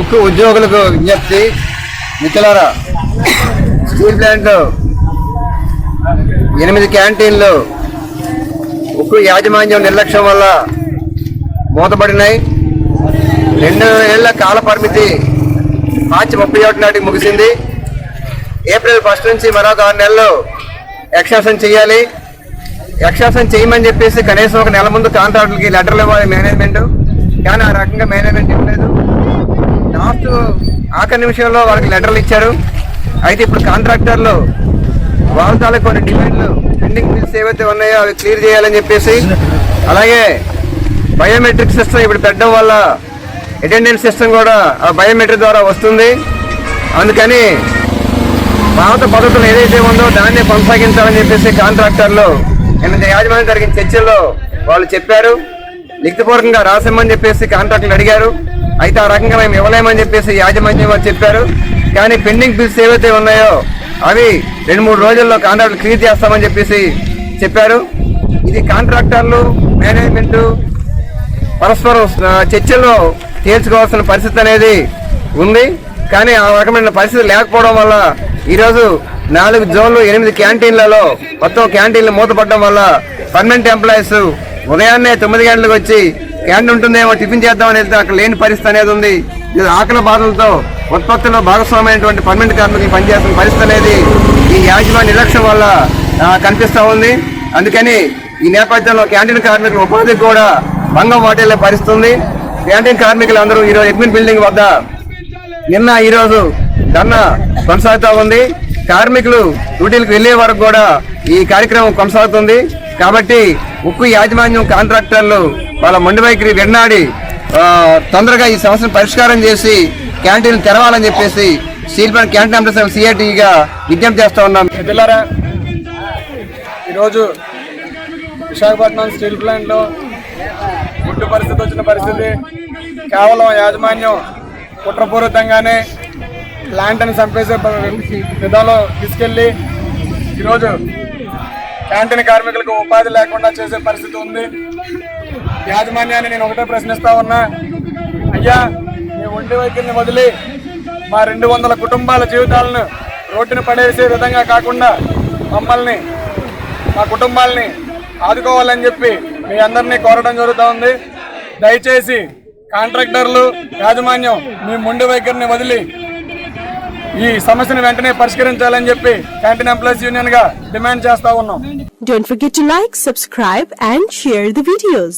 ఉక్కు ఉద్యోగులకు విజ్ఞప్తి. మిత్రులారా స్టీల్ ప్లాంట్లో ఎనిమిది క్యాంటీన్లు ఉక్కు యాజమాన్యం నిర్లక్ష్యం వల్ల మూతపడినాయి. రెండు ఏళ్ళ కాల పరిమితి మార్చి ముప్పై ఒకటి నాటికి ముగిసింది. ఏప్రిల్ ఫస్ట్ నుంచి మరొక ఆరు నెలలు ఎక్స్టెన్షన్ చేయాలి. ఎక్స్టెన్షన్ చేయమని చెప్పేసి కనీసం ఒక నెల ముందు కాంట్రాక్టులకి లెటర్లు ఇవ్వాలి మేనేజ్మెంట్. కానీ ఆ రకంగా మేనేజ్మెంట్ ఇవ్వలేదు. ఆఖరి నిమిషంలో వాళ్ళకి లెటర్లు ఇచ్చారు. అయితే ఇప్పుడు కాంట్రాక్టర్లు వాళ్ళ తాలూకు కొన్ని డిమాండ్లు పెండింగ్ బిల్స్ ఏవైతే ఉన్నాయో అవి క్లియర్ చేయాలని చెప్పేసి అలాగే బయోమెట్రిక్ సిస్టమ్ ఇప్పుడు పెట్టడం వల్ల అటెండెన్స్ సిస్టమ్ కూడా ఆ బయోమెట్రిక్ ద్వారా వస్తుంది. అందుకని పాత పద్ధతులు ఏదైతే ఉందో దాన్ని కొనసాగించాలని చెప్పేసి కాంట్రాక్టర్లు నిన్న యాజమాన్యం జరిగిన చర్చల్లో వాళ్ళు చెప్పారు. లిఖితపూర్వకంగా రాసిమ్మని చెప్పేసి కాంట్రాక్టులు అడిగారు. అయితే ఆ రకంగా మేము ఇవ్వలేమని చెప్పేసి యాజమాన్యం వారు చెప్పారు. కానీ పెండింగ్ బిల్స్ ఏవైతే ఉన్నాయో అవి రెండు మూడు రోజుల్లో కాంట్రాక్టులు క్లియర్ చేస్తామని చెప్పేసి చెప్పారు. ఇది కాంట్రాక్టర్లు మేనేజ్మెంట్ పరస్పరం చర్చల్లో తేల్చుకోవాల్సిన పరిస్థితి అనేది ఉంది. కానీ ఆ రకమైన పరిస్థితి లేకపోవడం వల్ల ఈరోజు నాలుగు జోన్లు ఎనిమిది క్యాంటీన్లలో మొత్తం క్యాంటీన్లు మూతపడడం వల్ల పర్మనెంట్ ఎంప్లాయీస్ ఉదయాన్నే తొమ్మిది గంటలకు వచ్చి క్యాంటీన్ ఉంటుందేమో టిఫిన్ చేద్దామని వెళ్తే అక్కడ లేని పరిస్థితి అనేది ఉంది. ఇది ఆకలి బాధలతో ఉత్పత్తిలో భాగస్వామైనటువంటి పర్మనెంట్ కార్మికులు పనిచేస్తున్న పరిస్థితి అనేది ఈ యాజమాన్య నిర్లక్ష్యం వల్ల కనిపిస్తూ ఉంది. అందుకని ఈ నేపథ్యంలో క్యాంటీన్ కార్మికుల ఉపాధికి కూడా భంగం వాటిల్లే పరిస్థితుంది క్యాంటీన్ కార్మికులు అందరూ ఈరోజు ఎడ్మిన్ బిల్డింగ్ వద్ద నిన్న ఈరోజు ధర్నా కొనసాగుతూ ఉంది. కార్మికులు డ్యూటీలకు వెళ్ళే వరకు కూడా ఈ కార్యక్రమం కొనసాగుతుంది. కాబట్టి ఉక్కు యాజమాన్యం కాంట్రాక్టర్లు వాళ్ళ మొండి వైఖరి విన్నాడి తొందరగా ఈ సమస్యను పరిష్కారం చేసి క్యాంటీన్లు తెరవాలని చెప్పేసి స్టీల్ ప్లాంట్ క్యాంటీన్ అంబేద్కర్ సిఐటిగా విజ్ఞప్తి చేస్తూ ఉన్నాం. పిల్లరా ఈరోజు విశాఖపట్నం స్టీల్ ప్లాంట్లో గుడ్డు పరిస్థితి వచ్చిన పరిస్థితి. కేవలం యాజమాన్యం కుట్రపూరితంగానే ప్లాంట్ని చంపేసే విధంలో తీసుకెళ్ళి ఈరోజు క్యాంటీన్ కార్మికులకు ఉపాధి లేకుండా చేసే పరిస్థితి ఉంది. యాజమాన్యాన్ని నేను ఒకటే ప్రశ్నిస్తా ఉన్నా. అయ్యా మీ ఒంటి వైఖరిని వదిలి మా రెండు వందల కుటుంబాల జీవితాలను రోడ్డును పడేసే విధంగా కాకుండా మమ్మల్ని మా కుటుంబాలని ఆదుకోవాలని చెప్పి మీ అందరినీ కోరడం జరుగుతూ ఉంది. దయచేసి కాంట్రాక్టర్లు యాజమాన్యం మీ ముండి వైఖరిని వదిలి ఈ సమస్యను వెంటనే పరిష్కరించాలని చెప్పి క్యాంటీన్ ఎంప్లాయీస్ యూనియన్గా డిమాండ్ చేస్తా ఉన్నాం Don't forget to like, subscribe and share the videos.